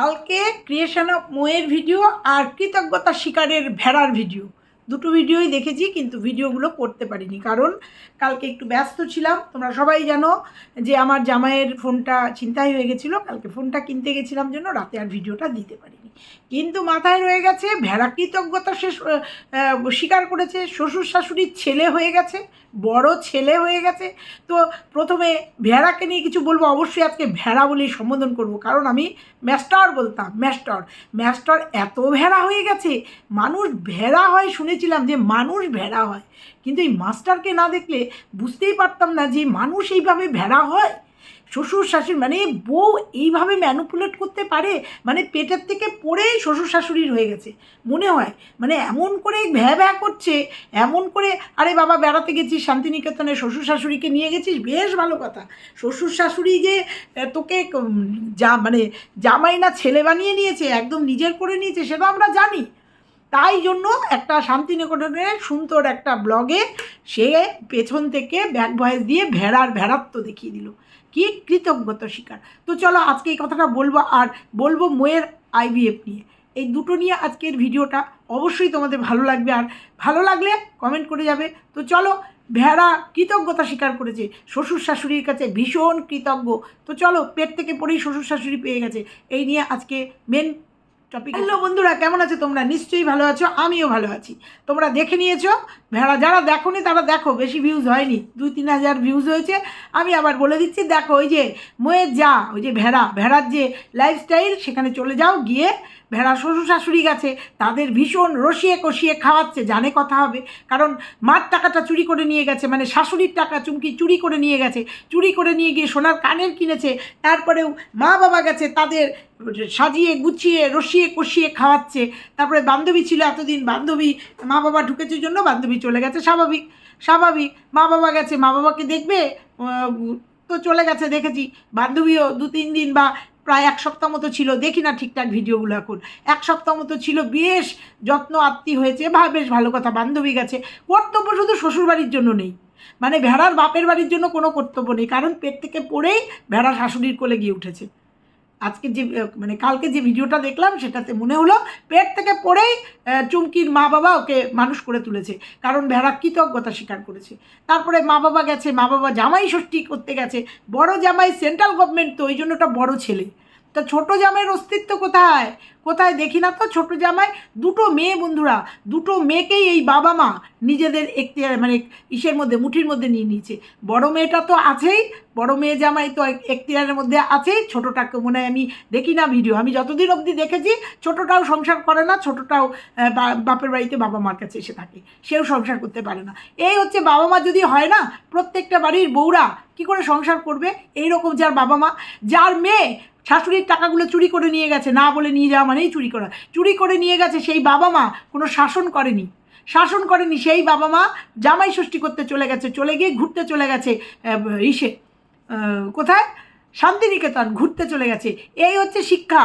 কালকে creation of মোয়ের video আর কৃতজ্ঞতা শিকারের ভেড়ার ভিডিও দুটো ভিডিওই দেখেছি, কিন্তু ভিডিওগুলো করতে পারিনি। কারণ কালকে একটু ব্যস্ত ছিলাম, তোমরা সবাই জানো যে আমার জামাইয়ের ফোনটা ছিনতাই হয়ে গেছিল, কালকে ফোনটা কিনতে গেছিলাম জন্য, রাতে আর ভিডিওটা দিতে পারিনি। কিন্তু মাথায় রয়ে গেছে, ভেড়া কৃতজ্ঞতা সে স্বীকার করেছে, শ্বশুর শাশুড়ির ছেলে হয়ে গেছে, বড় ছেলে হয়ে গেছে। তো প্রথমে ভেড়াকে নিয়ে কিছু বলব, অবশ্যই আজকে ভেড়া বলেই সম্বোধন করব, কারণ আমি ম্যাস্টার বলতাম, ম্যাস্টার। ম্যাস্টার এত ভেড়া হয়ে গেছে, মানুষ ভেড়া হয় শুনেছিলাম যে মানুষ ভেড়া হয়। কিন্তু এই মাস্টারকে না দেখলে বুঝতেই পারতাম না যে মানুষ এইভাবে ভেড়া হয়। শ্বশুর শাশুড়ি মানে বউ এইভাবে ম্যানুপুলেট করতে পারে মানে পেটের থেকে পড়েই শ্বশুর শাশুড়ির হয়ে গেছে। মনে হয় মানে এমন করে ভ্যা ভ্যা করছে, এমন করে, আরে বাবা, বেড়াতে গেছিস, শান্তিনিকেতনে শ্বশুর শাশুড়িকে নিয়ে গেছিস? বেশ ভালো কথা। শ্বশুর শাশুড়ি যে তোকে যা মানে জামাই না ছেলে বানিয়ে নিয়েছে, একদম নিজের করে নিয়েছে সেটা আমরা জানি। তাই জন্য একটা শান্তিনিকেতনের সুন্দর একটা ব্লগে সে পেছন থেকে ব্যাক ভয়েস দিয়ে ভেড়ার ভেড়াত্ব দেখিয়ে দিল। কি কৃতজ্ঞতা শিকার। তো চলো আজকে এই কথাটা বলব আর বলব মোয়ের আইভিএফ নিয়ে। এই দুটো নিয়ে আজকের ভিডিওটা অবশ্যই তোমাদের ভালো লাগবে আর ভালো লাগলে কমেন্ট করে যাবে। তো চলো ভেড়া কৃতজ্ঞতা স্বীকার করেছে। শ্বশুর শাশুড়ির কাছে ভীষণ কৃতজ্ঞ। তো চলো পেট থেকে পড়েই শ্বশুর শাশুড়ি পেয়ে গেছে। এই নিয়ে আজকে মেন টপিক হ্যালো বন্ধুরা কেমন আছো তোমরা? নিশ্চয়ই ভালো আছো আমিও ভালো আছি। তোমরা দেখে নিয়েছো ভেড়া যারা দেখো নি তারা দেখো বেশি ভিউজ হয়নি দুই তিন হাজার ভিউজ হয়েছে। আমি আবার বলে দিচ্ছি দেখো ওই যে ময়ের যা ওই যে ভেড়া ভেড়ার যে লাইফস্টাইল সেখানে চলে যাও গিয়ে ভেড়া শ্বশুর শাশুড়ি গেছে, তাদের ভীষণ রসিয়ে কষিয়ে খাওয়াচ্ছে, জানে কথা হবে। কারণ মার টাকাটা চুরি করে নিয়ে গেছে মানে শাশুড়ির টাকা চুমকি চুরি করে নিয়ে গেছে, চুরি করে নিয়ে গিয়ে সোনার কানের কিনেছে, তারপরেও মা বাবা গেছে, তাদের সাজিয়ে গুছিয়ে, রসিয়ে কষিয়ে খাওয়াচ্ছে। তারপরে বান্ধবী ছিল এতদিন, বান্ধবী, মা বাবা ঢুকেছে জন্য বান্ধবী চলে গেছে, স্বাভাবিক স্বাভাবিক। মা বাবা গেছে, মা বাবাকে দেখবে তো চলে গেছে, দেখেছি। বান্ধবীও দু তিন দিন বা প্রায় এক সপ্তাহ মতো ছিল। দেখি না ঠিকঠাক ভিডিওগুলো এখন। এক সপ্তাহ মতো ছিল। বেশ যত্ন আত্মি হয়েছে। বা বেশ ভালো কথা, বান্ধবী গেছে। কর্তব্য শুধু শ্বশুরবাড়ির জন্য নেই। মানে ভেড়ার বাপের বাড়ির জন্য কোনো কর্তব্য নেই। কারণ পেট থেকে পড়েই ভেড়া শাশুড়ির কোলে গিয়ে উঠেছে। আজকে যে মানে কালকে যে ভিডিওটা দেখলাম, সেটাতে মনে হলো পেট থেকে পড়েই চুমকির মা বাবা ওকে মানুষ করে তুলেছে। কারণ ভেড়া কৃতজ্ঞতা স্বীকার করেছে। তারপরে মা বাবা গেছে। মা বাবা জামাই ষষ্ঠী করতে গেছে। বড় জামাই সেন্ট্রাল গভর্নমেন্ট তো, ওই জন্য ওটা বড় ছেলে। তা ছোট জামাইয়ের অস্তিত্ব কোথায়? কোথায়? দেখি না তো ছোট জামাই। দুটো মেয়ে বন্ধুরা, দুটো মেয়েকেই এই বাবা মা নিজেদের একটি মানে ইসের মধ্যে, মুঠির মধ্যে নিয়ে নিয়েছে। বড় মেয়েটা তো আছেই, বড় মেয়ে জামাই তো এখতিয়ারের মধ্যে আছেই। ছোটোটাকে মনে হয় আমি দেখি না ভিডিও আমি যতদিন অবধি দেখেছি, ছোটোটাও সংসার করে না, ছোটোটাও বাপের বাড়িতে বাবা মার কাছে এসে থাকে। সেও সংসার করতে পারে না। এই হচ্ছে বাবা মা যদি হয় না, প্রত্যেকটা বাড়ির বউরা কি করে সংসার করবে? এই রকম যার বাবা মা, যার মেয়ে শাশুড়ির টাকাগুলো চুরি করে নিয়ে গেছে, না বলে নিয়ে যাওয়া মানেই চুরি করা। চুরি করে নিয়ে গেছে সেই বাবা মা, কোনো শাসন করেনি। শাসন করেনি সেই বাবা মা, জামাই ষষ্ঠী করতে চলে গেছে, চলে গিয়ে ঘুরতে চলে গেছে ইসে কোথায়? শান্তিনিকেতন, ঘুরতে চলে গেছে। এই হচ্ছে শিক্ষা।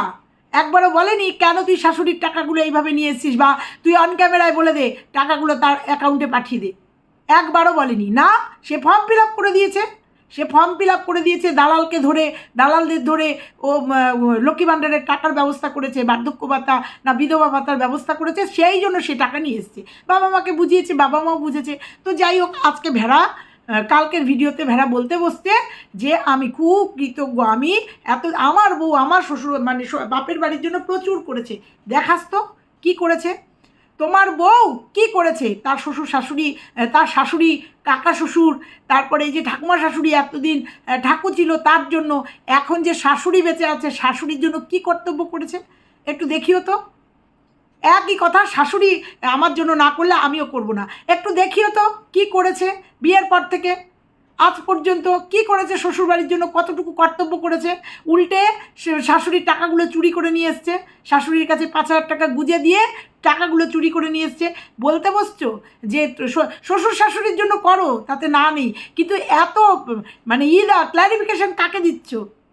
একবারও বলেনি, কেন তুই শাশুড়ির টাকাগুলো এইভাবে নিয়ে এসেছিস বা তুই অন ক্যামেরায় বলে দে, টাকাগুলো তার অ্যাকাউন্টে পাঠিয়ে দে। একবারও বলেনি। না, সে ফর্ম ফিল আপ করে দিয়েছে। সে ফর্ম ফিল আপ করে দিয়েছে, দালালকে ধরে, দালালদের ধরে, ও লক্ষ্মী ভাণ্ডারের টাকার ব্যবস্থা করেছে, বার্ধক্য ভাতা না বিধবা ভাতার ব্যবস্থা করেছে, সেই জন্য সে টাকা নিয়ে এসছে। বাবা মাকে বুঝিয়েছে, বাবা মাও বুঝেছে। তো যাই হোক, আজকে ভেড়া কালকের ভিডিওতে ভেড়া বলতে বসতে যে, আমি খুব কৃতজ্ঞ। আমি এত, আমার বউ, আমার শ্বশুর মানে বাপের বাড়ির জন্য প্রচুর করেছে। দেখাস তো, কী করেছে? তোমার বউ কি করেছে? তার শ্বশুর শাশুড়ি তার শাশুড়ি কাকা শ্বশুর, তারপরে এই যে ঠাকুমা শাশুড়ি এতদিন ঠাকুর ছিল, তার জন্য এখন যে শাশুড়ি বেঁচে আছে, শাশুড়ির জন্য কি কর্তব্য করেছে? একটু দেখিও তো। একই কথা, শাশুড়ি আমার জন্য না করলে আমিও করব না। একটু দেখিও তো, কি করেছে বিয়ের পর থেকে? আজ পর্যন্ত কি করেছে শ্বশুরবাড়ির জন্য, কতটুকু কর্তব্য করেছে? উল্টে শাশুড়ির টাকাগুলো চুরি করে নিয়ে এসছে। শাশুড়ির কাছে পাঁচ হাজার টাকা গুজে দিয়ে টাকাগুলো চুরি করে নিয়ে এসছে। বলতে বসছো যে শ্বশুর শাশুড়ির জন্য করো, তাতে না নেই। কিন্তু এত মানে ইদা ক্ল্যারিফিকেশন কাকে দিচ্ছ?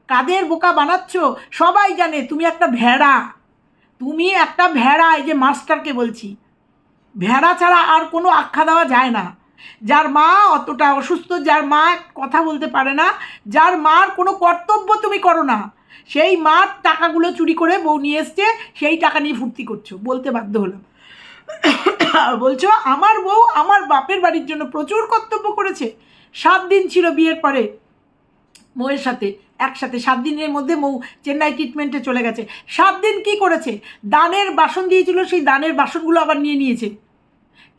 কাদের বোকা বানাচ্ছ? সবাই জানে, তুমি একটা ভেড়া। তুমি একটা ভেড়া, এই যে মাস্টারকে বলছি। ভেড়া ছাড়া আর কোনো আখ্যা দেওয়া যায় না। যার মা অতটা অসুস্থ, যার মা কথা বলতে পারে না, যার মার কোনো কর্তব্য তুমি করো না। সেই মার টাকাগুলো চুরি করে বউ নিয়ে এসছে, সেই টাকা নিয়ে ফুর্তি করছ, বলতে বাধ্য হলাম। বলছো, আমার বউ আমার বাপের বাড়ির জন্য প্রচুর কর্তব্য করেছে। সাত দিন ছিল বিয়ের পরে মৌয়ের সাথে, একসাথে। সাত দিনের মধ্যে মৌ চেন্নাই ট্রিটমেন্টে চলে গেছে। সাত দিন কি করেছে? দানের বাসন দিয়েছিল, সেই দানের বাসনগুলো আবার নিয়ে নিয়েছে।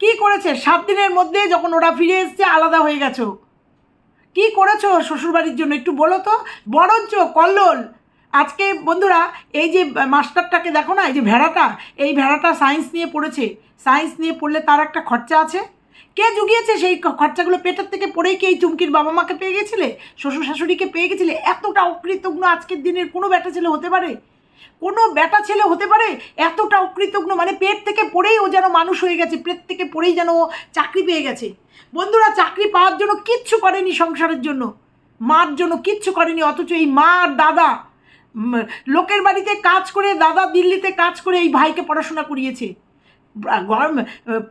কি করেছে? সাত দিনের মধ্যে যখন ওরা ফিরে এসছে, আলাদা হয়ে গেছো। কি করেছ শ্বশুরবাড়ির জন্য? একটু বলো তো। বরঞ্চ কল্লোল। আজকে বন্ধুরা, এই যে মাস্টারটাকে দেখো না, এই যে ভেড়াটা, এই ভেড়াটা সায়েন্স নিয়ে পড়েছে। সায়েন্স নিয়ে পড়লে তার একটা খরচা আছে। কে জুগিয়েছে সেই খরচাগুলো? পেটের থেকে পড়েই কি এই চুমকির বাবা মাকে পেয়ে গেছিলে? শ্বশুর শাশুড়িকে পেয়ে গেছিলে? এতটা অকৃতজ্ঞ আজকের দিনের কোনো ব্যাটা ছেলে হতে পারে? কোনো বেটা ছেলে হতে পারে এতটা অকৃতজ্ঞ মানে পেট থেকে পড়েই ও যেন মানুষ হয়ে গেছে, পেট থেকে পড়েই যেন ও চাকরি পেয়ে গেছে। বন্ধুরা, চাকরি পাওয়ার জন্য কিচ্ছু করেনি সংসারের জন্য, মার জন্য কিচ্ছু করেনি, অথচ এই মা আর দাদা লোকের বাড়িতে কাজ করে, দাদা দিল্লিতে কাজ করে এই ভাইকে পড়াশোনা করিয়েছে। গরম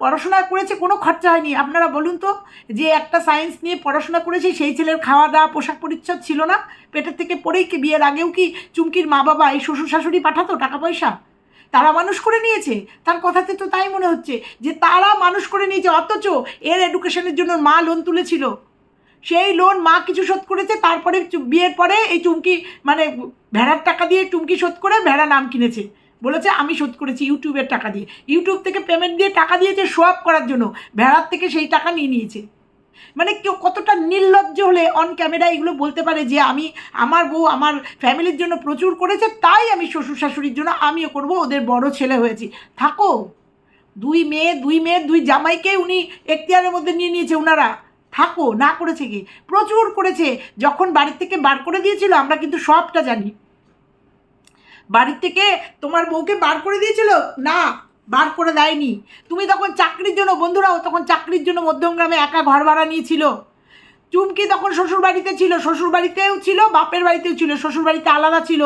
পড়াশোনা করেছে কোনো খরচা হয়নি। আপনারা বলুন তো, যে একটা সায়েন্স নিয়ে পড়াশোনা করেছে, সেই ছেলের খাওয়া দাওয়া পোশাক পরিচ্ছদ ছিল না? পেটের থেকে পড়েই কি বিয়ের আগেও কি চুমকির মা বাবা এই শ্বশুর শাশুড়ি পাঠাতো টাকা পয়সা? তারা মানুষ করে নিয়েছে। তার কথাতে তো তাই মনে হচ্ছে যে তারা মানুষ করে নিয়েছে, অথচ এর এডুকেশনের জন্য মা লোন তুলেছিল। সেই লোন মা কিছু শোধ করেছে, তারপরে বিয়ের পরে এই চুমকি মানে ভেড়ার টাকা দিয়ে টুমকি শোধ করে ভেড়া নাম কিনেছে। বলেছে, আমি শোধ করেছি ইউটিউবের টাকা দিয়ে। ইউটিউব থেকে পেমেন্ট দিয়ে টাকা দিয়েছে শো আপ করার জন্য। ভেড়ার থেকে সেই টাকা নিয়ে নিয়েছে। মানে কেউ কতটা নির্লজ্জ হলে অন ক্যামেরা এগুলো বলতে পারে যে, আমি, আমার বউ আমার ফ্যামিলির জন্য প্রচুর করেছে, তাই আমি শ্বশুর শাশুড়ির জন্য আমিও করব, ওদের বড় ছেলে হয়েছি। থাকো। দুই মেয়ে দুই মেয়ে, দুই জামাইকে উনি এখতিয়ারের মধ্যে নিয়ে নিয়েছে ওনারা থাকো, না করেছে কি? প্রচুর করেছে। যখন বাড়ির থেকে বার করে দিয়েছিল, আমরা কিন্তু সবটা জানি। বাড়ির থেকে তোমার বউকে বার করে দিয়েছিল? না, বার করে দেয়নি। তুমি তখন চাকরির জন্য, বন্ধুরাও তখন চাকরির জন্য মধ্যমগ্রামে একা ঘর ভাড়া নিয়েছিল। চুমকি তখন শ্বশুর বাড়িতে ছিল শ্বশুর বাড়িতেও ছিল, বাপের বাড়িতেও ছিল শ্বশুর বাড়িতে আলাদা ছিল,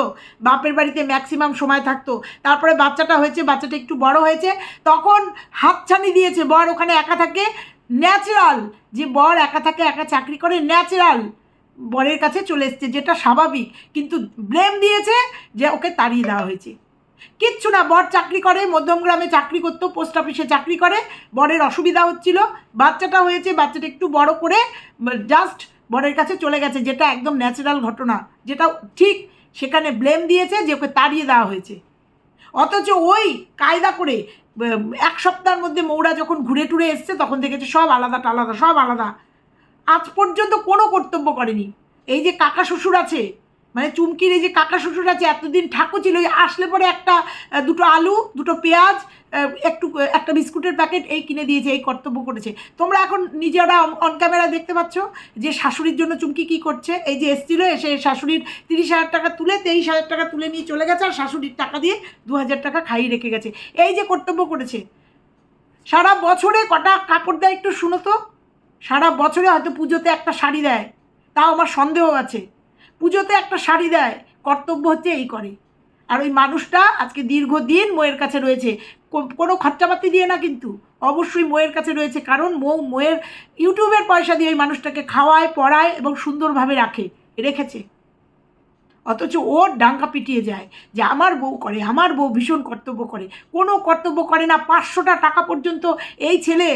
বাপের বাড়িতে ম্যাক্সিমাম সময় থাকতো। তারপরে বাচ্চাটা হয়েছে, বাচ্চাটা একটু বড় হয়েছে, তখন হাতছানি দিয়েছে, বর ওখানে একা থাকে ন্যাচারাল যে বর একা থাকে, একা চাকরি করে ন্যাচারাল বরের কাছে চলে এসছে, যেটা স্বাভাবিক, কিন্তু ব্লেম দিয়েছে যে ওকে তাড়িয়ে দেওয়া হয়েছে। কিচ্ছু না, বর চাকরি করে মধ্যমগ্রামে চাকরি করতো পোস্ট অফিসে চাকরি করে, বরের অসুবিধা হচ্ছিল, বাচ্চাটা হয়েছে, বাচ্চাটা একটু বড় করে জাস্ট বরের কাছে চলে গেছে, যেটা একদম ন্যাচারাল ঘটনা, যেটা ঠিক, সেখানে ব্লেম দিয়েছে যে ওকে তাড়িয়ে দেওয়া হয়েছে। অথচ ওই কায়দা করে এক সপ্তাহের মধ্যে মৌরা যখন ঘুরে টুরে এসছে, তখন দেখেছে সব আলাদা টালাদা সব আলাদা। আজ পর্যন্ত কোনো কর্তব্য করেনি। এই যে কাকা শ্বশুর আছে মানে চুমকির এই যে কাকা শ্বশুর আছে, এতদিন ঠাকুর ছিল আসলে পরে একটা দুটো আলু, দুটো পেঁয়াজ একটু, একটা বিস্কুটের প্যাকেট এই কিনে দিয়েছে, এই কর্তব্য করেছে। তোমরা এখন নিজেরা অন ক্যামেরা দেখতে পাচ্ছ যে শাশুড়ির জন্য চুমকি কি করছে। এই যে এসছিল, এসে শাশুড়ির তিরিশ হাজার টাকা তুলে, তেইশ হাজার টাকা তুলে নিয়ে চলে গেছে আর শাশুড়ির টাকা দিয়ে দু হাজার টাকা খাইয়ে রেখে গেছে। এই যে কর্তব্য করেছে, সারা বছরে কটা কাপড় দেয় একটু শুনো তো। সারা বছরে হয়তো পুজোতে একটা শাড়ি দেয়, তাও আমার সন্দেহ আছে। পুজোতে একটা শাড়ি দেয়, কর্তব্য হচ্ছে এই করে। আর ওই মানুষটা আজকে দীর্ঘদিন মোয়ের কাছে রয়েছে। কোনো খরচাপাতি দিয়ে না কিন্তু, অবশ্যই মোয়ের কাছে রয়েছে। কারণ মৌ, মোয়ের ইউটিউবের পয়সা দিয়ে ওই মানুষটাকে খাওয়ায়, পড়ায় এবং সুন্দরভাবে রাখে, রেখেছে। অথচ ওর ডাঙ্গা পিটিয়ে যায় যে আমার বউ করে, আমার বউ ভীষণ কর্তব্য করে। কোনো কর্তব্য করে না, পাঁচশোটা টাকা পর্যন্ত এই ছেলে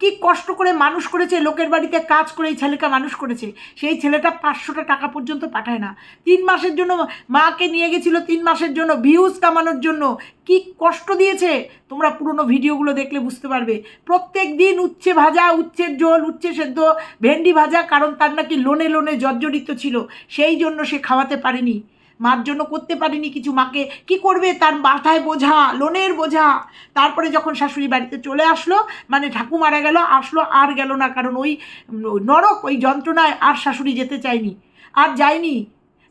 কি কষ্ট করে মানুষ করেছে, লোকের বাড়িতে কাজ করে এই ছেলেকে মানুষ করেছে। সেই ছেলেটা পাঁচশোটা টাকা পর্যন্ত পাঠায় না। তিন মাসের জন্য মাকে নিয়ে গেছিল, তিন মাসের জন্য ভিউজ কামানোর জন্য। কি কষ্ট দিয়েছে? তোমরা পুরনো ভিডিওগুলো দেখলে বুঝতে পারবে। প্রত্যেক দিন উচ্ছে ভাজা, উচ্ছের ঝোল, উচ্ছে সেদ্ধ, ভেন্ডি ভাজা, কারণ তার নাকি লোনে লোনে জর্জরিত ছিল। সেই জন্য সে খাওয়াতে পারেনি। মার জন্য করতে পারেনি কিছু মাকে। কি করবে তার মাথায় বোঝা, লোনের বোঝা। তারপরে যখন শাশুড়ি বাড়িতে চলে আসলো মানে ঠাকু মারা গেল, আসলো আর গেল না, কারণ ওই নরক, ওই যন্ত্রণায় আর শাশুড়ি যেতে চায়নি, আর যায়নি।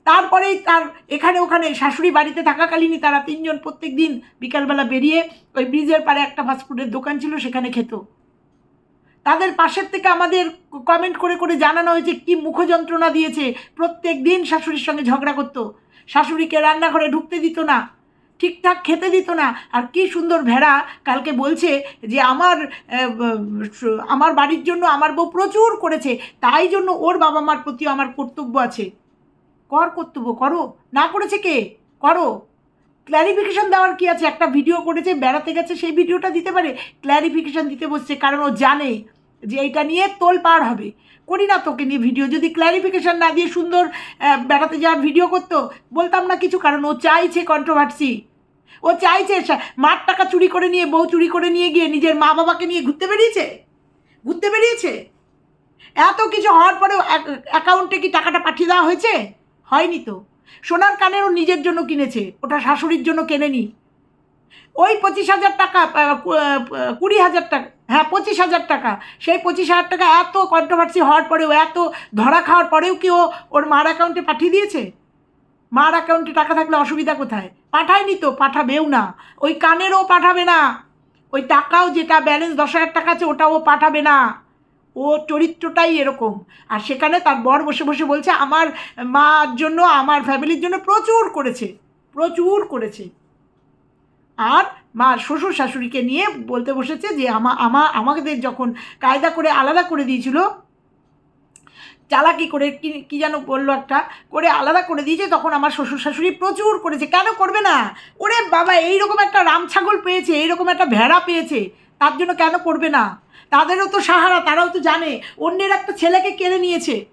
তারপরেই তার এখানে ওখানে শাশুড়ি বাড়িতে থাকাকালীনই তারা তিনজন প্রত্যেক দিন বিকালবেলা বেরিয়ে ওই ব্রিজের পাড়ে একটা ফাস্টফুডের দোকান ছিল, সেখানে খেত। তাদের পাশের থেকে আমাদের কমেন্ট করে করে জানানো হয়েছে কি মুখ যন্ত্রণা দিয়েছে। প্রত্যেক দিন শাশুড়ির সঙ্গে ঝগড়া করতো। শাশুড়িকে রান্নাঘরে ঢুকতে দিত না, ঠিকঠাক খেতে দিত না। আর কি সুন্দর ভেড়া কালকে বলছে যে আমার আমার বাড়ির জন্য আমার বউ প্রচুর করেছে, তাই জন্য ওর বাবা মার প্রতিও আমার কর্তব্য আছে। কর কর্তব্য, করো। না করেছে কে? করো। ক্ল্যারিফিকেশন দেওয়ার কি আছে? একটা ভিডিও করেছে, বেড়াতে গেছে, সেই ভিডিওটা দিতে পারে? ক্ল্যারিফিকেশন দিতে বসছে, কারণ ও জানে। যে এইটা নিয়ে তোল পার হবে। করি না তোকে নিয়ে ভিডিও। যদি ক্ল্যারিফিকেশন না দিয়ে সুন্দর বেড়াতে যাওয়ার ভিডিও করতো, বলতাম না কিছু, কারণ ও চাইছে কন্ট্রোভার্সি ও চাইছে মার টাকা চুরি করে নিয়ে, বউ চুরি করে নিয়ে গিয়ে নিজের মা বাবাকে নিয়ে ঘুরতে বেরিয়েছে? ঘুরতে বেরিয়েছে? এত কিছু হওয়ার পরেও অ্যাকাউন্টে কি টাকাটা পাঠিয়ে দেওয়া হয়েছে? হয়নি তো। সোনার কানেরও নিজের জন্য কিনেছে। ওটা শাশুড়ির জন্য কেনেনি। ওই পঁচিশ হাজার টাকা কুড়ি হাজার টাকা হ্যাঁ পঁচিশ হাজার টাকা। সেই পঁচিশ হাজার টাকা এত কন্ট্রোভার্সি হওয়ার পরেও, এত ধরা খাওয়ার পরেও কি ও, ওর মার অ্যাকাউন্টে পাঠিয়ে দিয়েছে? মার অ্যাকাউন্টে টাকা থাকলে অসুবিধা কোথায়? পাঠায়নি তো, পাঠাবেও না। ওই কানেরও পাঠাবে না। ওই টাকাও যেটা ব্যালেন্স দশ হাজার টাকা আছে, ওটাও পাঠাবে না। ও চরিত্রটাই এরকম। আর সেখানে তার বর বসে বসে বলছে, আমার মার জন্য, আমার ফ্যামিলির জন্য প্রচুর করেছে। প্রচুর করেছে। আর মা শ্বশুর শাশুড়িকে নিয়ে বলতে বসেছে যে আমা আমা, আমাদের যখন কায়দা করে আলাদা করে দিয়েছিল, চালাকি করে কি যেন বলল একটা, করে আলাদা করে দিয়েছে, তখন আমার শ্বশুর শাশুড়ি প্রচুর করেছে। কেন করবে না? ওরে বাবা, এইরকম একটা রাম ছাগল পেয়েছে, এইরকম একটা ভেড়া পেয়েছে, তার জন্য কেন করবে না? তাদেরও তো সাহারা, তারাও তো জানে, অন্যের একটা ছেলেকে কেড়ে নিয়েছে।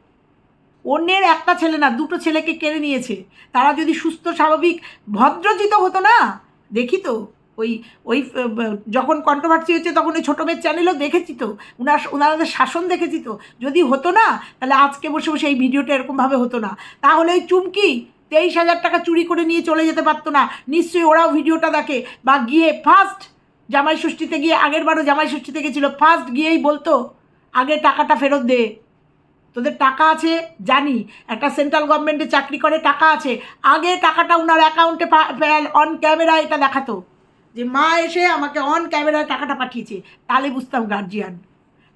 অন্যের একটা ছেলে না, দুটো ছেলেকে কেড়ে নিয়েছে। তারা যদি সুস্থ, স্বাভাবিক, ভদ্রজিত হতো না দেখি তো, ওই ওই যখন কন্ট্রোভার্সি হচ্ছে তখন ওই ছোটো মেয়ের চ্যানেলও দেখেছি তো, উনার ওনাদের শাসন দেখেছি তো। যদি হতো না, তাহলে আজকে বসে বসে এই ভিডিওটা এরকমভাবে হতো না। তাহলে ওই চুমকি তেইশ হাজার টাকা চুরি করে নিয়ে চলে যেতে পারতো না। নিশ্চয়ই ওরাও ভিডিওটা দেখে। বা গিয়ে ফার্স্ট জামাই ষষ্ঠীতে গিয়ে, আগের বারও জামাই ষষ্ঠীতে গেছিল ফার্স্ট গিয়েই বলতো, আগে টাকাটা ফেরত দে। তোদের টাকা আছে? জানি। একটা সেন্ট্রাল গভর্নমেন্টে চাকরি করে, টাকা আছে। আগে টাকাটা ওনার অ্যাকাউন্টে অন ক্যামেরা এটা দেখাতো। যে মা এসে আমাকে অন ক্যামেরায় টাকাটা পাঠিয়েছে। তাহলে বুঝতাম গার্জিয়ান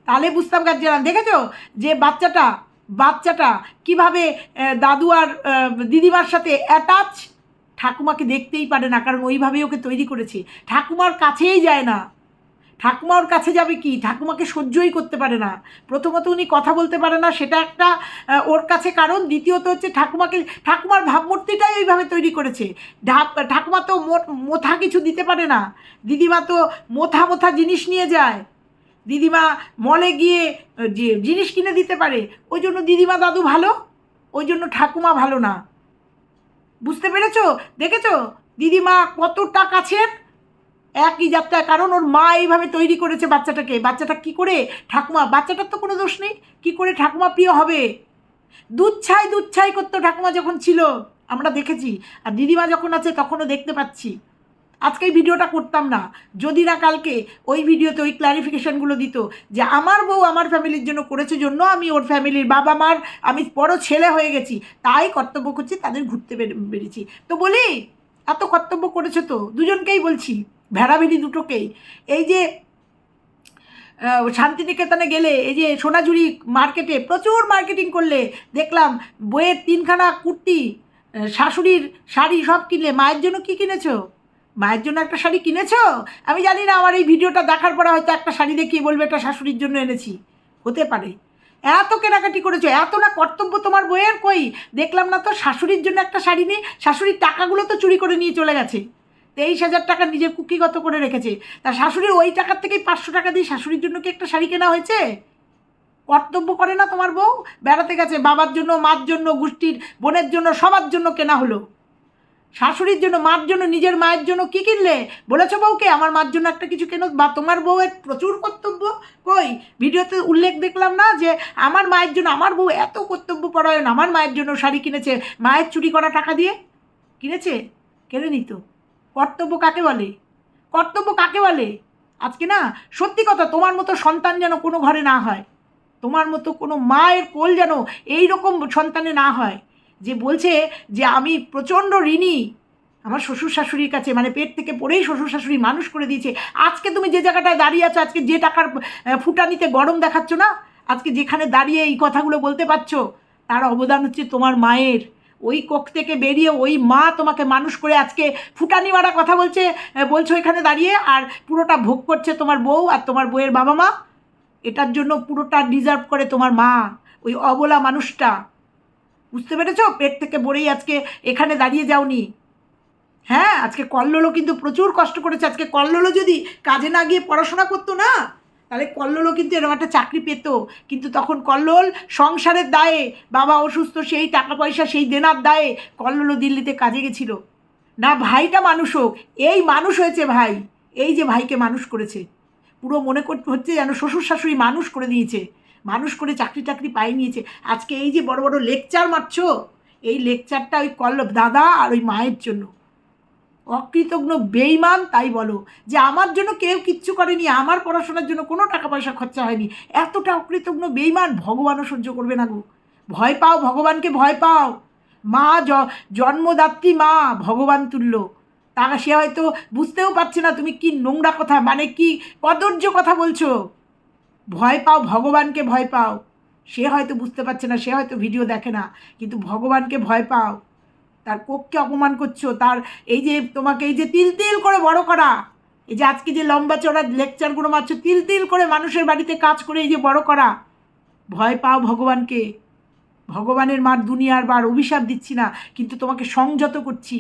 তাহলে বুঝতাম গার্জিয়ান দেখেছ? যে বাচ্চাটা বাচ্চাটা কীভাবে দাদু আর দিদিমার সাথে অ্যাটাচ ঠাকুমাকে দেখতেই পারে না, কারণ ওইভাবেই ওকে তৈরি করেছে। ঠাকুমার কাছেই যায় না। ঠাকুমা ওর কাছে যাবে কি? ঠাকুমাকে সহ্যই করতে পারে না। প্রথমত উনি কথা বলতে পারে না, সেটা একটা ওর কাছে কারণ। দ্বিতীয়ত হচ্ছে ঠাকুমাকে, ঠাকুমার ভাবমূর্তিটাই ওইভাবে তৈরি করেছে। ঠাকুমা তো মোথা কিছু দিতে পারে না। দিদিমা তো মোথা মোথা জিনিস নিয়ে যায়। দিদিমা মলে গিয়ে যে জিনিস কিনে দিতে পারে। ওই জন্য দিদিমা দাদু ভালো, ওই জন্য ঠাকুমা ভালো না। বুঝতে পেরেছ? দেখেছ? দিদিমা কতটা কাছের একই যাত্রায় কারণ ওর মা এইভাবে তৈরি করেছে বাচ্চাটাকে। বাচ্চাটা কি করে? ঠাকুমা, বাচ্চাটার তো কোনো দোষ নেই। কি করে ঠাকুমা প্রিয় হবে? দুধ ছাই ছাই করতো ঠাকুমা যখন ছিল। আমরা দেখেছি। আর দিদিমা যখন আছে তখনও দেখতে পাচ্ছি। আজকে এই ভিডিওটা করতাম না। যদি না কালকে ওই ভিডিওতে ওই ক্লারিফিকেশানগুলো দিত যে আমার বউ আমার ফ্যামিলির জন্য করেছে জন্য আমি ওর ফ্যামিলির বাবা মার, আমি বড় ছেলে হয়ে গেছি, তাই কর্তব্য করছি, তাদের ঘুরতে বের- বেরিয়েছি। তো বলি, এত কর্তব্য করেছে তো? দুজনকেই বলছি। ভেড়াভেড়ি দুটোকেই। এই যে শান্তিনিকেতনে গেলে, এই যে সোনাঝুরি মার্কেটে প্রচুর মার্কেটিং করলে, দেখলাম বইয়ের তিনখানা কুর্তি শাশুড়ির শাড়ি সব কিনলে। মায়ের জন্য কি কিনেছো? মায়ের জন্য একটা শাড়ি কিনেছো? আমি জানি না, আমার এই ভিডিওটা দেখার পরে হয়তো একটা শাড়ি দেখিয়ে বলবে, এটা শাশুড়ির জন্য এনেছি। হতে পারে। এত কেনাকাটি করেছ, এত না কর্তব্য তোমার বইয়ের কই? দেখলাম না তো শাশুড়ির জন্য একটা শাড়ি নিয়ে শাশুড়ির টাকাগুলো তো চুরি করে নিয়ে চলে গেছে। তেইশ হাজার টাকা নিজের কুকিগত করে রেখেছে। তা শাশুড়ির ওই টাকার থেকেই পাঁচশো টাকা দিয়ে শাশুড়ির জন্য কি একটা শাড়ি কেনা হয়েছে? কর্তব্য করে না তোমার বউ? বেড়াতে গেছে, বাবার জন্য, মার জন্য, গোষ্ঠীর, বোনের জন্য, সবার জন্য কেনা হলো। শাশুড়ির জন্য, মার জন্য, নিজের মায়ের জন্য কি কিনলে? বলেছ বউকে, আমার মার জন্য একটা কিছু কেন বা তোমার বউয়ের প্রচুর কর্তব্য? কই? ভিডিওতে উল্লেখ দেখলাম না যে, আমার মায়ের জন্য, আমার বউ এত কর্তব্য পরায়ণ, আমার মায়ের জন্য শাড়ি কিনেছে, মায়ের চুরি করা টাকা দিয়ে? কিনেছে? কেনে নিত। কর্তব্য কাকে বলে? কর্তব্য কাকে বলে? আজকে না, সত্যি কথা, তোমার মতো সন্তান যেন কোনো ঘরে না হয়, তোমার মতো কোনো মায়ের কোল যেন এই রকম সন্তানে না হয়, যে বলছে যে আমি প্রচণ্ড ঋণী, আমার শ্বশুর শাশুড়ির কাছে মানে পেট থেকে পড়েই শ্বশুর শাশুড়ি মানুষ করে দিয়েছে, আজকে তুমি যে জায়গাটায় দাঁড়িয়ে আছো, আজকে যে টাকার ফুটানিতে গরম দেখাচ্ছ না, আজকে যেখানে দাঁড়িয়ে এই কথাগুলো বলতে পারছ, তার অবদান হচ্ছে তোমার মায়ের। ওই কোক থেকে বেরিয়ে ওই মা তোমাকে মানুষ করে আজকে ফুটানি মারা কথা বলছে বলছো এখানে দাঁড়িয়ে, আর পুরোটা ভোগ করছে তোমার বউ আর তোমার বউয়ের বাবা মা। এটার জন্য পুরোটা ডিজার্ভ করে তোমার মা, ওই অবলা মানুষটা। বুঝতে পেরেছ? পেট থেকে বড়েই আজকে এখানে দাঁড়িয়ে যাওনি। হ্যাঁ আজকে কল্লোলও কিন্তু প্রচুর কষ্ট করেছে। আজকে কল্লোলও যদি কাজে না গিয়ে পড়াশোনা করতো না তাহলে কল্লোলও কিন্তু এরকম একটা চাকরি পেত। কিন্তু তখন কল্লোল সংসারের দায়ে, বাবা অসুস্থ, সেই টাকা পয়সা সেই দেনার দায়ে কল্লোলও দিল্লিতে কাজে গেছিল। না ভাইটা মানুষ হোক, এই মানুষ হয়েছে ভাই, এই যে ভাইকে মানুষ করেছে। পুরো মনে করতে হচ্ছে যেন শ্বশুর শাশুড়ি মানুষ করে দিয়েছে, মানুষ করে চাকরি টাকরি পাই নিয়েছে। আজকে এই যে বড় বড় লেকচার মারছ, এই লেকচারটা ওই কল্লব দাদা আর ওই মায়ের জন্য। অকৃতজ্ঞ বেইমান তাই বলো যে আমার জন্য কেউ কিচ্ছু করেনি, আমার পড়াশোনার জন্য কোনো টাকা পয়সা খরচা হয়নি। এতটা অকৃতজ্ঞ বেইমান ভগবানও সহ্য করবে না গো। ভয় পাও, ভগবানকে ভয় পাও। মা জন্মদাত্রী মা, ভগবান তুল্য। তা সে হয়তো বুঝতেও পারছে না তুমি কি নোংরা কথা মানে কি কদর্য কথা বলছো। ভয় পাও, ভগবানকে ভয় পাও। সে হয়তো বুঝতে পারছে না, সে হয়তো ভিডিও দেখে না, কিন্তু ভগবানকে ভয় পাও। তার কোককে অপমান করছ, তার এই যে তোমাকে এই যে তিল তিল করে বড় করা, এই যে আজকে যে লম্বা চড়া লেকচারগুলো মারছো, তিল তিল করে মানুষের বাড়িতে কাজ করে এই যে বড় করা, ভয় পাও ভগবানকে, ভগবানের মার দুনিয়ার বার অভিশাপ দিচ্ছি না, কিন্তু তোমাকে সংযত করছি,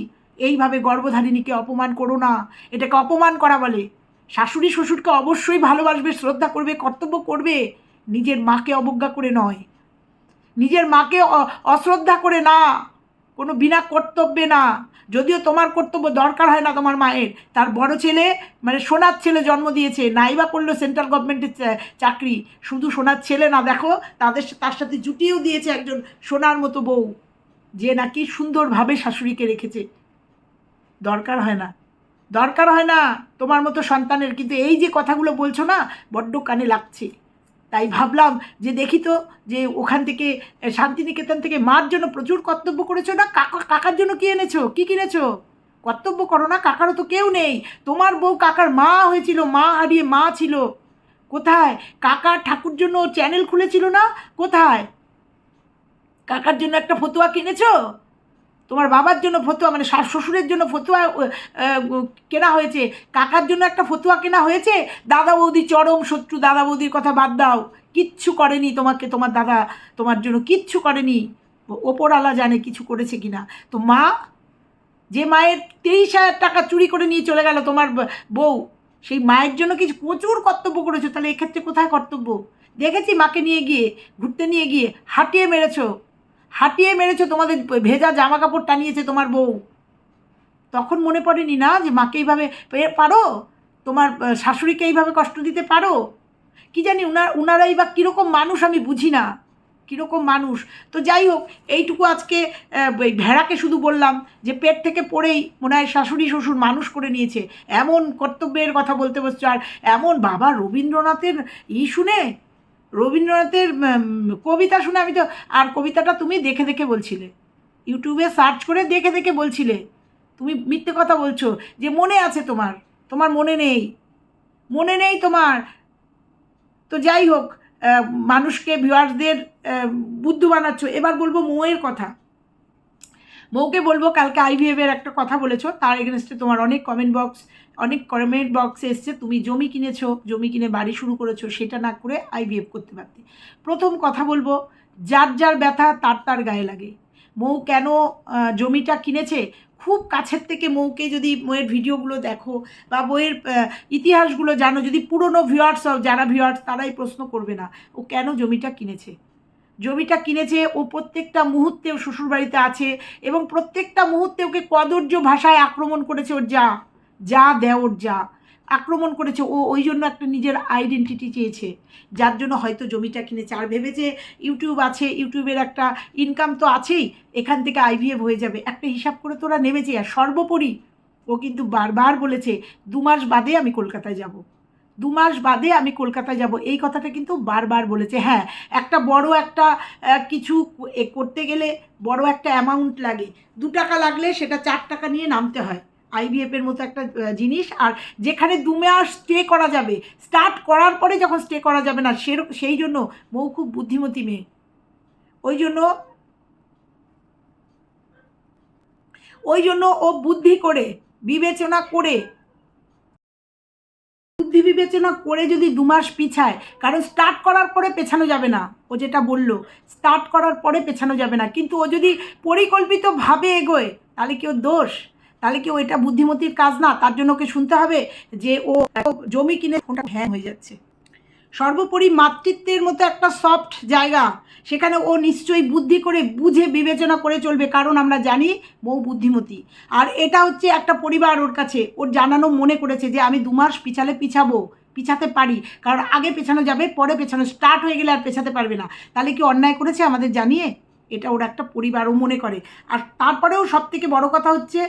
এইভাবে গর্ভধারিণীকে অপমান করো না, এটাকে অপমান করা বলে, শাশুড়ি শ্বশুরকে অবশ্যই ভালোবাসবে, শ্রদ্ধা করবে, কর্তব্য করবে, নিজের মাকে অবজ্ঞা করে নয়, নিজের মাকে অশ্রদ্ধা করে না। কোনো বিনা কর্তব্যে না। যদিও তোমার কর্তব্য দরকার হয় না তোমার মায়ের। তার বড় ছেলে মানে সোনার ছেলে জন্ম দিয়েছে নাইবা করল সেন্ট্রাল গভর্নমেন্টের চাকরি। শুধু সোনার ছেলে না, দেখো, তাদের তার সাথে জুটিয়েও দিয়েছে একজন সোনার মতো বউ, যে নাকি সুন্দরভাবে শাশুড়িকে রেখেছে। দরকার হয় না। দরকার হয় না তোমার মতো সন্তানের। কিন্তু এই যে কথাগুলো বলছো না, বড্ড কানে লাগছে। তাই ভাবলাম যে দেখি তো যে ওখান থেকে, শান্তিনিকেতন থেকে মার জন্য প্রচুর কর্তব্য করেছ না কাকা, কাকার জন্য কি এনেছো? কী কিনেছো? কর্তব্য করো না, কাকারও তো কেউ নেই। তোমার বউ কাকার মা হয়েছিল, মা হারিয়ে মা ছিল। কোথায়? কাকা ঠাকুর জন্য চ্যানেল খুলেছিল না? কোথায়? কাকার জন্য একটা ফতুয়া কিনেছো? তোমার বাবার জন্য ফতুয়া মানে শাশ- শ্বশুরের জন্য ফতুয়া কেনা হয়েছে। কাকার জন্য একটা ফতুয়া কেনা হয়েছে। দাদা বৌদি চরম শত্রু, দাদা বৌদির কথা বাদ দাও। কিচ্ছু করেনি তোমাকে, তোমার দাদা, তোমার জন্য কিচ্ছু করেনি। ওপরওয়ালা জানে কিছু করেছে কিনা। তো মা, যে মায়ের তেইশ হাজার টাকা চুরি করে নিয়ে চলে গেল তোমার বউ, সেই মায়ের জন্য কিছু প্রচুর কর্তব্য করেছ। তাহলে এক্ষেত্রে কোথায় কর্তব্য? দেখেছি মাকে নিয়ে গিয়ে, ঘুরতে নিয়ে গিয়ে হাঁটিয়ে মেরেছো। হাঁটিয়ে মেরেছো তোমাদের ভেজা জামা কাপড় টানিয়েছে তোমার বউ। তখন মনে পড়েনি না যে মাকে এইভাবে পারো? তোমার শাশুড়িকে এইভাবে কষ্ট দিতে পারো? কি জানি উনার, উনারাই বা কীরকম মানুষ আমি বুঝি না। কীরকম মানুষ। তো যাই হোক, এইটুকু আজকে ভেড়াকে শুধু বললাম যে পেট থেকে পড়েই মনে হয় শাশুড়ি শ্বশুর মানুষ করে নিয়েছে। এমন কর্তব্যের কথা বলতে বসছো। আর এমন বাবা রবীন্দ্রনাথের ই শুনে রবীন্দ্রনাথের কবিতা শুনে আমি তো, আর কবিতাটা তুমি দেখে দেখে বলছিলে। ইউটিউবে সার্চ করে দেখে দেখে বলছিলে। তুমি মিথ্যে কথা বলছো, যে মনে আছে তোমার তোমার মনে নেই। মনে নেই তোমার। তো যাই হোক মানুষকে ভিউয়ার্সদের বুদ্ধ বানাচ্ছ। এবার বলব মোয়ের কথা। মৌকে বলব, কালকে আইভিএফ এর একটা কথা বলেছ, তার এগেনস্টে তোমার অনেক কমেন্ট বক্স অনেক কমেন্ট বক্সে এসছে, তুমি জমি কিনেছো, জমি কিনে বাড়ি শুরু করেছ, সেটা না করে আইভিএফ করতে পারতে। প্রথম কথা বলব, যার যার ব্যথা, তার তার গায়ে লাগে। মৌ কেন জমিটা কিনেছে? খুব কাছের থেকে মৌকে যদি মৌয়ের ভিডিওগুলো দেখো, বা বইয়ের ইতিহাসগুলো জানো, যদি পুরনো ভিউয়ার্স যারা ভিউয়ার্স তারাই প্রশ্ন করবে না, ও কেন জমিটা কিনেছে? জমিটা কিনেছে ও প্রত্যেকটা মুহূর্তে শ্বশুরবাড়িতে আছে এবং প্রত্যেকটা মুহূর্তে ওকে কদর্য ভাষায় আক্রমণ করেছে ওর যা যা দেয় ওর যা। আক্রমণ করেছে, ও ওই জন্য একটা নিজের আইডেন্টিটি চেয়েছে। যার জন্য হয়তো জমিটা কিনেছে। আর ভেবেছে ইউটিউব আছে, ইউটিউবের একটা ইনকাম তো আছেই, এখান থেকে আইভিএফ হয়ে যাবে। একটা হিসাব করে তোরা নেমেছে আর সর্বোপরি ও কিন্তু বারবার বলেছে, দু মাস বাদে আমি কলকাতায় যাব। দু মাস বাদে আমি কলকাতায় যাব। এই কথাটা কিন্তু বারবার বলেছে। হ্যাঁ একটা বড় একটা কিছু করতে গেলে বড় একটা অ্যামাউন্ট লাগে। দু টাকা লাগলে সেটা চার টাকা নিয়ে নামতে হয়। আইভিএফ এর মতো একটা জিনিস। আর যেখানে দু মাস স্টে করা যাবে স্টার্ট করার পরে যখন স্টে করা যাবে না সেরকম সেই জন্য মৌ খুব বুদ্ধিমতী মেয়ে। ওই জন্য ওই জন্য ও বুদ্ধি করে, বিবেচনা করে বুদ্ধি বিবেচনা করে যদি দু মাস পিছায়, কারণ স্টার্ট করার পরে পেছানো যাবে না। ও যেটা বলল স্টার্ট করার পরে পেছানো যাবে না। কিন্তু ও যদি পরিকল্পিতভাবে এগোয়, তাহলে কি ওর দোষ? তাহলে কি ও এটা বুদ্ধিমতির কাজ না? তার জন্য ওকে শুনতে হবে যে ও জমি কিনে ফোনটা হ্যাং হয়ে যাচ্ছে? সর্বোপরি মাতৃত্বের মতো একটা সফট জায়গা। সেখানে ও নিশ্চয়ই বুদ্ধি করে বুঝে বিবেচনা করে চলবে, কারণ আমরা জানি মৌ বুদ্ধিমতী। আর এটা হচ্ছে একটা পরিবার ওর কাছে। ওর জানানো মনে করেছে যে, আমি দু মাস পিছালে পিছাবো, পিছাতে পারি। কারণ আগে পেছানো যাবে, পরে পেছানো স্টার্ট হয়ে গেলে আর পেছাতে পারবে না। তাহলে কি অন্যায় করেছে আমাদের জানিয়ে? এটা ওর একটা পরিবারও মনে করে। আর তারপরেও সব থেকে বড় কথা হচ্ছে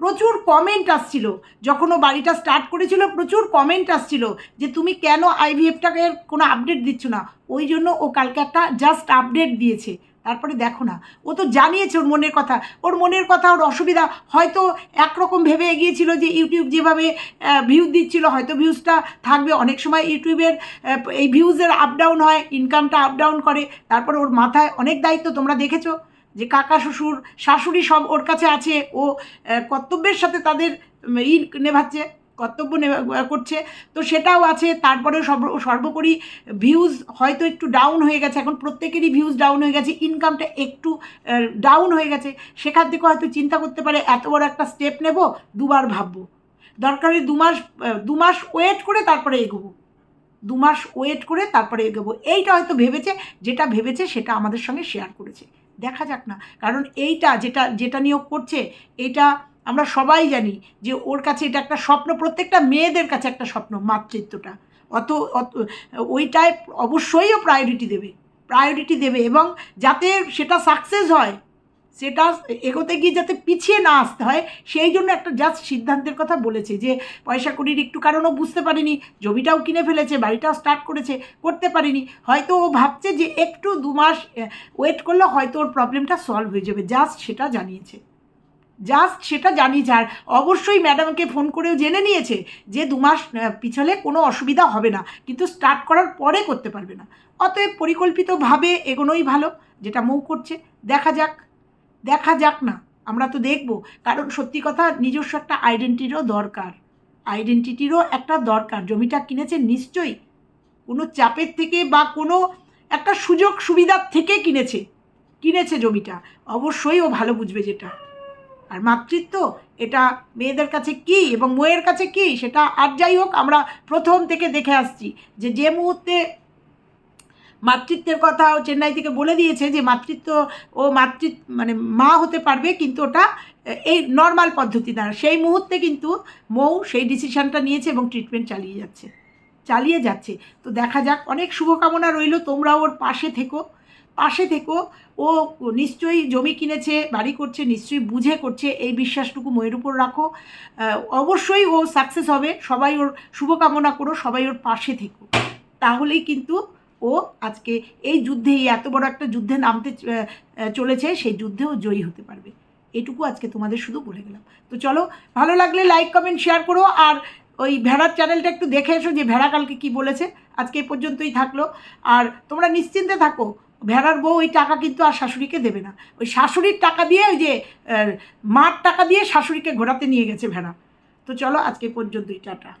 প্রচুর কমেন্ট আসছিল। যখন ও বাড়িটা স্টার্ট করেছিল, প্রচুর কমেন্ট আসছিল যে, তুমি কেন আইভিএফটাকে কোনো আপডেট দিচ্ছ না? ওই জন্য ও কালকে একটা জাস্ট আপডেট দিয়েছে। তারপরে দেখো না, ও তো জানিয়েছে ওর মনের কথা। ওর মনের কথা, ওর অসুবিধা, হয়তো একরকম ভেবে এগিয়েছিল যে ইউটিউব যেভাবে ভিউজ দিচ্ছিল, হয়তো ভিউজটা থাকবে। অনেক সময় ইউটিউবের এই ভিউজের আপ ডাউন হয় ইনকামটা আপ ডাউন করে। তারপরে ওর মাথায় অনেক দায়িত্ব তোমরা দেখেছ। যে কাকা শ্বশুর, শাশুড়ি সব ওর কাছে আছে, ও কর্তব্যের সাথে তাদের ই নেভাচ্ছে, কর্তব্য করছে। তো সেটাও আছে তারপরে সর্ব সর্বোপরি ভিউজ হয়তো একটু ডাউন হয়ে গেছে, এখন প্রত্যেকেরই ভিউজ ডাউন হয়ে গেছে ইনকামটা একটু ডাউন হয়ে গেছে। সেখান থেকে হয়তো চিন্তা করতে পারে, এত বড় একটা স্টেপ নেব, দুবার ভাববো। দরকারি দু মাস দু মাস ওয়েট করে তারপরে এগোবো। দু মাস ওয়েট করে তারপরে এগোবো। এইটা হয়তো ভেবেছে, যেটা ভেবেছে সেটা আমাদের সঙ্গে শেয়ার করেছে। দেখা যাক না। কারণ এইটা যেটা যেটা নিয়োগ করছে, এটা আমরা সবাই জানি যে ওর কাছে এটা একটা স্বপ্ন, প্রত্যেকটা মেয়েদের কাছে একটা স্বপ্ন, মাতৃত্বটা। অত অত ওইটায় অবশ্যই প্রায়োরিটি দেবে। প্রায়োরিটি দেবে এবং যাতে সেটা সাকসেস হয় সেটা এগোতে গিয়ে যাতে পিছিয়ে না আসতে হয়, সেই জন্য একটা জাস্ট সিদ্ধান্তের কথা বলেছে যে পয়সা কড়ির একটু কারণও বুঝতে পারিনি, জমিটাও কিনে ফেলেছে, বাড়িটাও স্টার্ট করেছে, করতে পারিনি। হয়তো ও ভাবছে যে একটু দু মাস ওয়েট করলে হয়তো ওর প্রবলেমটা সলভ হয়ে যাবে। জাস্ট সেটা জানিয়েছে। জাস্ট সেটা জানিয়েছে। আর অবশ্যই ম্যাডামকে ফোন করেও জেনে নিয়েছে যে দু মাস পিছলে কোনো অসুবিধা হবে না। কিন্তু স্টার্ট করার পরে করতে পারবে না। অতএব পরিকল্পিতভাবে এগোনোই ভালো, যেটা মৌ করছে। দেখা যাক। দেখা যাক না, আমরা তো দেখব। কারণ সত্যি কথা, নিজস্ব একটা আইডেন্টিটিরও দরকার। আইডেন্টিটিরও একটা দরকার। জমিটা কিনেছে নিশ্চয়ই কোনো চাপের থেকে বা কোনো একটা সুযোগ সুবিধার থেকে কিনেছে। কিনেছে জমিটা। অবশ্যই ও ভালো বুঝবে যেটা। আর মাতৃত্ব, এটা মেয়েদের কাছে কি এবং বইয়ের কাছে কি, সেটা আর যাই হোক, আমরা প্রথম থেকে দেখে আসছি যে যে মুহূর্তে মাতৃত্বের কথা ও চেন্নাই থেকে বলে দিয়েছে যে মাতৃত্ব ও মাতৃ মানে মা হতে পারবে, কিন্তু ওটা এই নর্মাল পদ্ধতি দ্বারা সেই মুহূর্তে কিন্তু মৌ সেই ডিসিশনটা নিয়েছে এবং ট্রিটমেন্ট চালিয়ে যাচ্ছে। চালিয়ে যাচ্ছে। তো দেখা যাক, অনেক শুভকামনা রইল, তোমরা ওর পাশে থেকো। পাশে থেকো, ও নিশ্চয়ই জমি কিনেছে, বাড়ি করছে, নিশ্চয়ই বুঝে করছে, এই বিশ্বাসটুকু ময়ের উপর রাখো। অবশ্যই ও সাকসেস হবে, সবাই ওর শুভকামনা করো, সবাই ওর পাশে থেকো। তাহলেই কিন্তু ও আজকে এই যুদ্ধে এই এত বড় একটা যুদ্ধে নামতে চলেছে, সেই যুদ্ধেও জয়ী হতে পারবে। এটুকু আজকে তোমাদের শুধু বলে গেলাম। তো চলো, ভালো লাগলে লাইক কমেন্ট শেয়ার করো, আর ওই ভেড়ার চ্যানেলটা একটু দেখে এসো যে ভেড়া কালকে কি বলেছে। আজকে এই পর্যন্তই থাকল। আর তোমরা নিশ্চিন্তে থাকো, ভেড়ার বউ ওই টাকা কিন্তু আর শাশুড়িকে দেবে না। ওই শাশুড়ির টাকা দিয়ে ওই যে মার টাকা দিয়ে শাশুড়িকে ঘোরাতে নিয়ে গেছে ভেড়া। তো চলো, আজকে পর্যন্তই, টাটা।